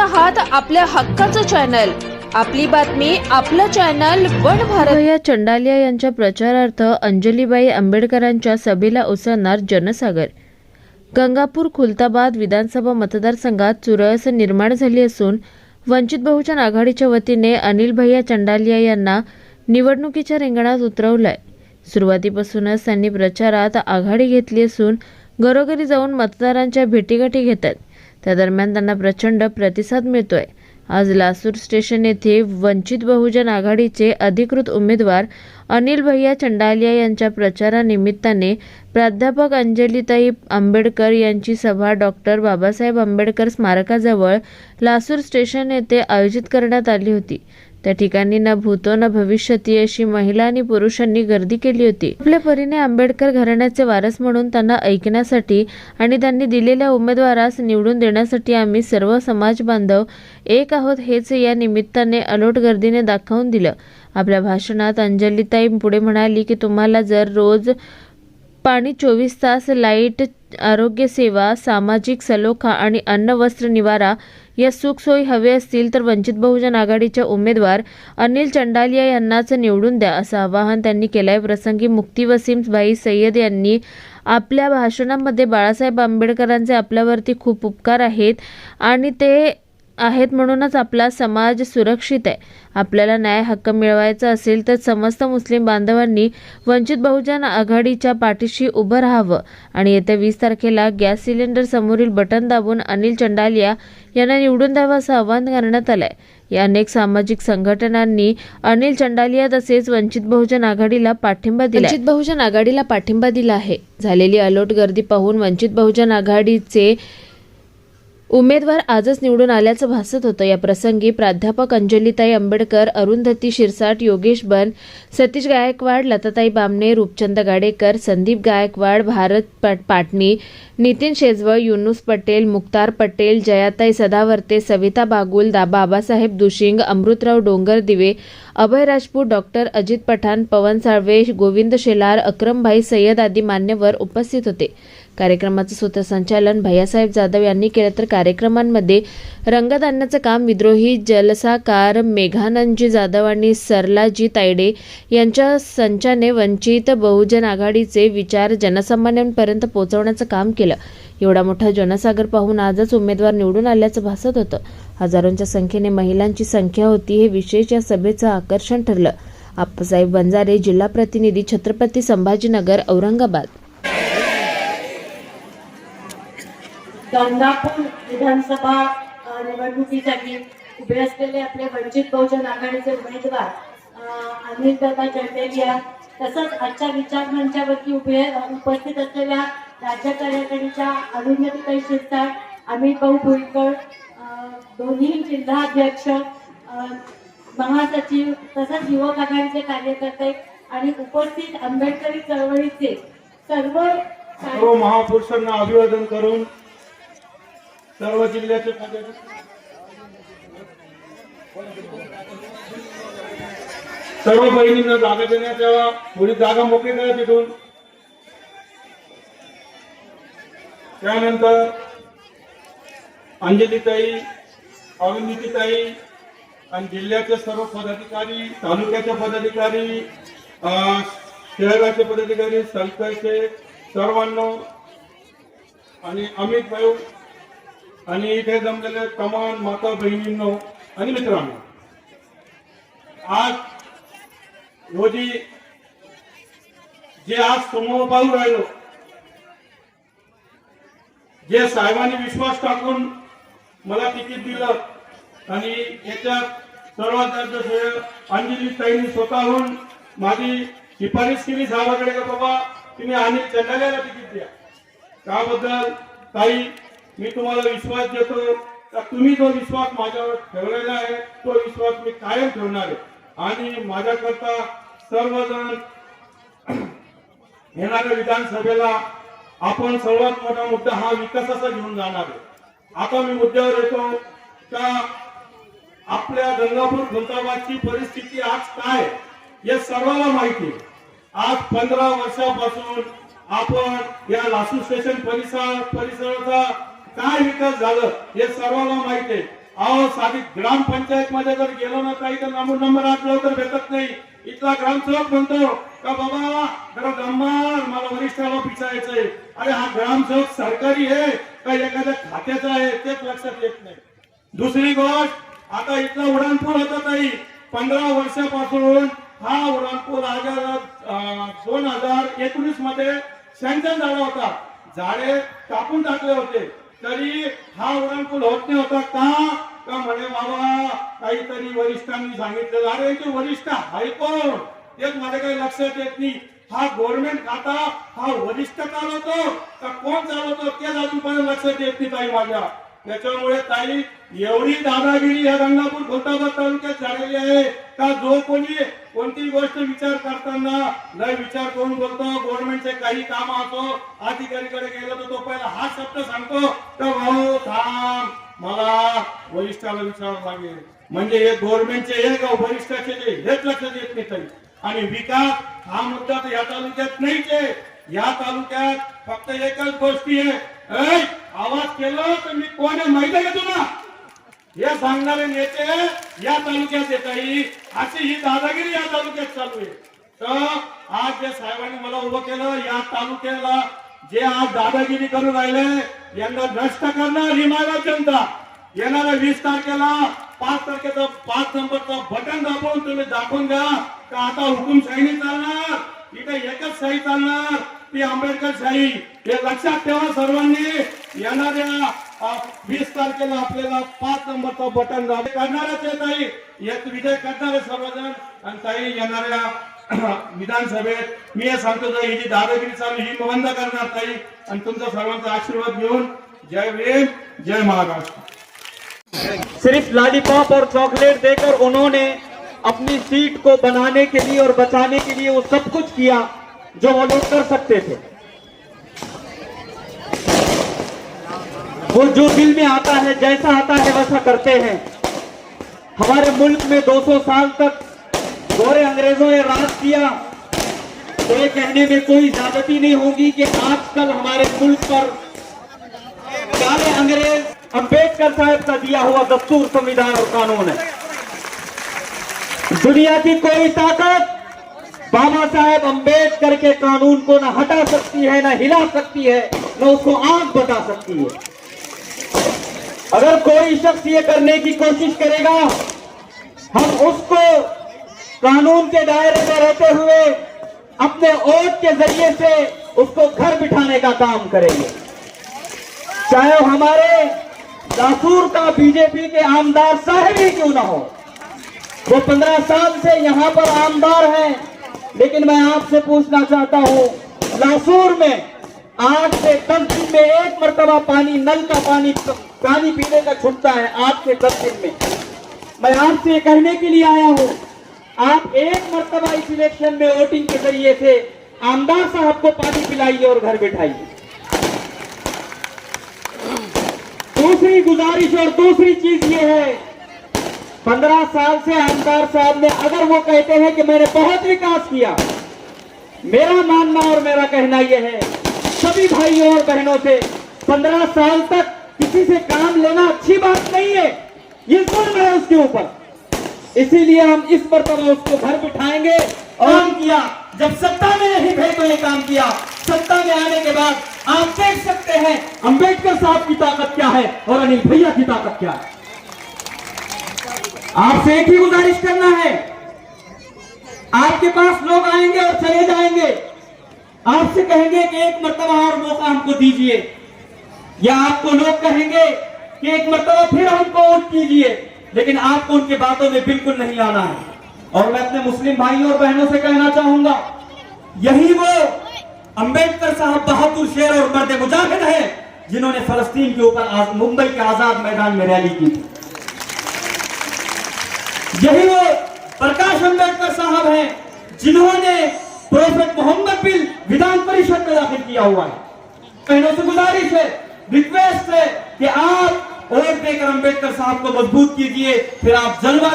आहात आपल्या हक्काचं चॅनल आपली बातमी आपलं चॅनल वन भारत. या चंडालिया यांच्या प्रचारार्थ अंजलीबाई आंबेडकरांच्या सभेला उसळणार जनसागर. गंगापूर खुलताबाद विधानसभा मतदारसंघात चुरस निर्माण झाली असून वंचित बहुजन आघाडीच्या वतीने अनिल भैया चंडालिया यांना निवडणुकीच्या रिंगणात उतरवलंय. सुरुवातीपासूनच त्यांनी प्रचारात आघाडी घेतली असून घरोघरी जाऊन मतदारांच्या भेटीगाठी घेतात. त्या दरम्यान त्यांना प्रचंड प्रतिसाद मिळतोय. आज लासूर स्टेशन येथे वंचित बहुजन आघाडीचे अधिकृत उमेदवार अनिल भैया चंडालिया यांच्या प्रचारानिमित्ताने प्राध्यापक अंजलीताई आंबेडकर यांची सभा डॉक्टर बाबासाहेब आंबेडकर स्मारकाजवळ लासूर स्टेशन येथे आयोजित करण्यात आली होती. त्या ठिकाणी ना भूतो ना भविष्यती अशी महिला आणि पुरुषांनी गर्दी केली होती. आपल्या परीने आंबेडकर घराण्याचे वारस म्हणून त्यांना ऐकण्यासाठी आणि त्यांनी दिलेल्या उमेदवारास निवडून देण्यासाठी आम्ही सर्व समाज बांधव एक आहोत हेच या निमित्ताने अलोट गर्दीने दाखवून दिलं. आपल्या भाषणात अंजलीताई पुढे म्हणाली की तुम्हाला जर रोज पाणी चोवीस तास लाइट आरोग्यसेवा सामाजिक सलोखा आणि अन्न वस्त्र निवारा या सुखसोयी हवे असतील तर वंचित बहुजन आघाडीच्या उमेदवार अनिल चंडालिया यांनाच निवडून द्या असं आवाहन त्यांनी केलंय. प्रसंगी मुक्ती वसीम भाई सय्यद यांनी आपल्या भाषणामध्ये बाळासाहेब आंबेडकरांचे आपल्यावरती खूप उपकार आहेत आणि ते आहेत म्हणूनच आपला समाज सुरक्षित आहे. आपल्याला न्याय हक्क मिळवायचा असेल तर समस्त मुस्लिम बांधवांनी वंचित बहुजन आघाडीच्या पाठीशी उभं राहावं. आणि येत्या वीस तारखेला गॅस सिलेंडर समोरील बटन दाबून अनिल चंडालिया यांना निवडून द्यावं असं आवाहन करण्यात आलंय. या अनेक सामाजिक संघटनांनी अनिल चंडालिया तसेच वंचित बहुजन आघाडीला पाठिंबा दिला वंचित बहुजन आघाडीला पाठिंबा दिला आहे. झालेली अलोट गर्दी पाहून वंचित बहुजन आघाडीचे उमेदवार आजच निवडून आल्याचं भासत होतं. या प्रसंगी प्राध्यापक अंजलीताई आंबेडकर अरुंधती शिरसाट योगेश बन सतीश गायकवाड लताताई बामणे रूपचंद गाडेकर संदीप गायकवाड भारत पट- पाटणी नितीन शेजवळ युनुस पटेल मुक्तार पटेल जयाताई सदावर्ते सविता बागुल दा बाबासाहेब दुशिंग अमृतराव डोंगर दिवे अभय राजपूत डॉक्टर अजित पठाण पवन साळवे गोविंद शेलार अक्रमभाई सय्यद आदी मान्यवर उपस्थित होते. कार्यक्रमाचं सूत्रसंचालन भैयासाहेब जाधव यांनी केलं तर कार्यक्रमांमध्ये रंगत आणण्याचं काम विद्रोही जलसाकार मेघानंदजी जाधव आणि सरलाजी तायडे यांच्या संचाने वंचित बहुजन आघाडीचे विचार जनसामान्यांपर्यंत पोहोचवण्याचं काम केलं. एवढा मोठा जनसागर पाहून आजच उमेदवार निवडून आल्याचं भासत होतं. हजारोंच्या संख्येने महिलांची संख्या होती हे विशेष या सभेचं आकर्षण ठरलं. आप्पासाहेब बंजारे जिल्हा प्रतिनिधी छत्रपती संभाजीनगर औरंगाबाद. गंगापूर विधानसभा निवडणुकीसाठी उभे असलेले आपले वंचित बहुजन आघाडीचे उमेदवार अनिल दादा जंडेलिया तसंच आजच्या विचार मंचावरती उभे उपस्थित असलेल्या राज्य कार्यकारिणीच्या अरुंधतीताई शिरसाट अमित भाऊ भुईकर दोन्ही जिल्हाध्यक्ष महासचिव तसंच युवक आघाडीचे कार्यकर्ते आणि उपस्थित आंबेडकरी चळवळीचे सर्व सर्व महापुरुषांना अभिवादन करून सर्व जिल्ह्याचे सर्व बहिणींना जागा देण्यात यावा. थोडी जागा मोकळी करा तिथून. त्यानंतर अंजलीताई अरुंदीताई आणि जिल्ह्याचे सर्व पदाधिकारी तालुक्याचे पदाधिकारी शहराचे पदाधिकारी संस्थेचे सर्वांना आणि अमित भाऊ आणि इथे जमलेले तमाम माता बहिणींनो आणि मित्रांनो आज रोजी जे आज समोर पाहून राहिलो जे साहेबांनी विश्वास टाकून मला तिकीट दिलं आणि याच्यात सर्वात जास्त अंजली ताईंनी स्वतःहून माझी शिफारस केली साहेबाकडे का बाबा तुम्ही अनिल चंडाल्याला तिकीट द्या. त्याबद्दल ताई मी तुम्हाला विश्वास देतो तुम्ही जो विश्वास माझ्यावर ठेवलेला आहे तो विश्वास मी कायम ठेवणार आहे. आणि माझ्याकरता सर्वजण येणाऱ्या विधानसभेला आपण सर्वात मोठा मुद्दा हा विकासाचा घेऊन जाणार आहे. आता मी मुद्द्यावर येतो. का आपल्या गंगापूर खुलताबादची परिस्थिती आज काय? हे सर्वांना माहिती आहे. आज पंधरा वर्षापासून आपण या लासू स्टेशन परिसर परिसराचा काय विकास झालं हे सर्वांना माहिती आहे. अहो साधी ग्रामपंचायत मध्ये जर गेलो ना काही तर नंबर नंबर आठ लवकर भेटत नाही. इथला ग्रामसेवक म्हणतो का बाबा जरा गंमार मला वरिष्ठाला पिचायचंय. अरे हा ग्रामसेवक सरकारी आहे का एखाद्या खात्याचा आहे तेच लक्षात येत नाही. दुसरी गोष्ट आता इथला उड्डाणपूर होता ताई. पंधरा वर्षापासून हा उडानपूल हजार दोन हजार एकोणीसमध्ये सँक्शन झाला होता. झाडे कापून टाकले होते. तरी हा उडानपूल होत नाही होता का? का म्हणे बाबा काहीतरी वरिष्ठांनी सांगितलेलं. अरे ते वरिष्ठ हायकोर्ट तेच माझ्या काही लक्षात येत नाही. हा गव्हर्नमेंट खाता हा वरिष्ठ चालवतो. का कोण चालवतो तेच अजूनपर्यंत लक्षात येत नाही ताई माझ्या. त्याच्यामुळे ताई एवढी दादागिरी या गंगापूर खोताबाद तालुक्यात झालेली आहे. का जो कोणी कोणतीही गोष्ट विचार करताना लय विचार करून बोलतो गव्हर्नमेंटचे काही काम असो अधिकारीकडे गेलो तर तो पहिला हा शब्द सांगतो. तर भाऊ थांब. मला वरिष्ठाला विचारावं लागेल. म्हणजे हे गव्हर्नमेंटचे हे का वरिष्ठाचे जे हेच लक्षात येत नाही तरी आणि विकास हा मुद्दा तर या तालुक्यात नाहीच आहे. या तालुक्यात फक्त एकच गोष्टी आहे. आवाज केला तर मी कोण आहे माहिती आहे का तुला हे सांगणारे नेते या तालुक्यात येत आहे. अशी ही दादागिरी या तालुक्यात चालू आहे. तर आज ज्या साहेबांनी मला उभं केलं या तालुक्याला जे आज दादागिरी करून राहिले यांना नष्ट करणार ही माझा जनता येणाऱ्या वीस तारखेला पाच तारखेचं पाच नंबरचं बटन दाबून तुम्ही दाखवून द्या का आता हुकुमशाही चालणार? इथे एकच शाही चालणार ती आंबेडकर शाही. हे लक्षात ठेवा सर्वांनी येणाऱ्या वीस तारखेला आपल्याला पाच नंबरचं बटन दाब, करणारच आहे ताई. यात विजय आहे सर्वजण. आणि ताई मी हे दादागिरी चालू ही बंद करणार ताई. आणि सर्वांचा आशीर्वाद घेऊन जय भीम, जय महाराष्ट्र. सिर्फ़ लॉलीपॉप और चॉकलेट देकर उन्होंने अपनी सीट को बनाने के लिए और बचाने के लिए वो सब कुछ किया जो वो लोग कर सकते थे। वो जो दिल में आता है, जैसा आता है, वैसा करते हैं। हमारे मुल्क में 200 साल तक गोरे अंग्रेज़ों ने राज किया। तो ये कहने में कोई ज्यादती नहीं होगी कि आजकल हमारे मुल्क पर काले अंग्रेज़ अंबेडकर साहब का दिया हुआ दस्तूर संविधान और कानून है। दुनिया की कोई ताकत बाबा साहेब अंबेडकर के कानून को न हटा सकती है, न हिला सकती है, न उसको आँख बता सकती है। अगर कोई शख्स ये करने की कोशिश करेगा, हम उसको कानून के दायरे में रहते हुए अपने वोट के ज़रिए से उसको घर बिठाने का काम करेंगे। चाहे वो हमारे लासूर का बीजेपी के आमदार साहब ही क्यों ना हो। वो पंद्रह साल से यहाँ पर आमदार हैं, लेकिन मैं आपसे पूछना चाहता हूँ, लासूर में आठ से दस दिन में एक मरतबा पानी, नल का पानी पानी पीने का छूटता है आपके दस दिन में। मैं आपसे कहने के लिए आया हूँ, आप एक मरतबा इस इलेक्शन में वोटिंग के ज़रिए से आमदार साहब को पानी पिलाइए और घर बिठाइए। दूसरी गुजारिश और दूसरी चीज़ ये है, पंद्रह साल से आमदार साहब ने अगर वो कहते हैं कि मैंने बहुत विकास किया, मेरा मानना और मेरा कहना यह है, सभी भाइयों और बहनों से पंद्रह साल तक किसी से काम लेना अच्छी बात नहीं है। ये जुल्म है उसके ऊपर। इसीलिए हम इस पर उसको घर बिठाएँगे। और काम किया। जब सत्ता में नहीं थे तो ये काम किया। सत्ता में आने के बाद आप देख सकते हैं, अंबेडकर साहब की ताकत क्या है और अनिल भैया की ताकत क्या है। आपसे एक ही गुजारिश करना है। आपके पास लोग आएँगे और चले जाएँगे। आपसे कहेंगे कि एक मरतबा और मौका हमको दीजिए। या आपको लोग कहेंगे कि एक मरतबा फिर हमको वोट कीजिए, लेकिन आपको उनके बातों में बिल्कुल नहीं आना है। और मैं अपने मुस्लिम भाइयों और बहनों से कहना चाहूँगा, यही वो अंबेडकर साहब बहादुर शेर और मर्द मुजाहिद है, जिन्होंने फलस्तीन के ऊपर मुंबई के आज़ाद मैदान में रैली की थी। यही वो प्रकाश अंबेडकर साहब हैं, जिन्होंने प्रोफेट मोहम्मद बिल विधान परिषद में दाखिल किया हुआ है। बहनों से गुजारिश है रिक्वेस्ट है कि आप और देकर अंबेडकर साहब को मजबूत कीजिए फिर आप जलवा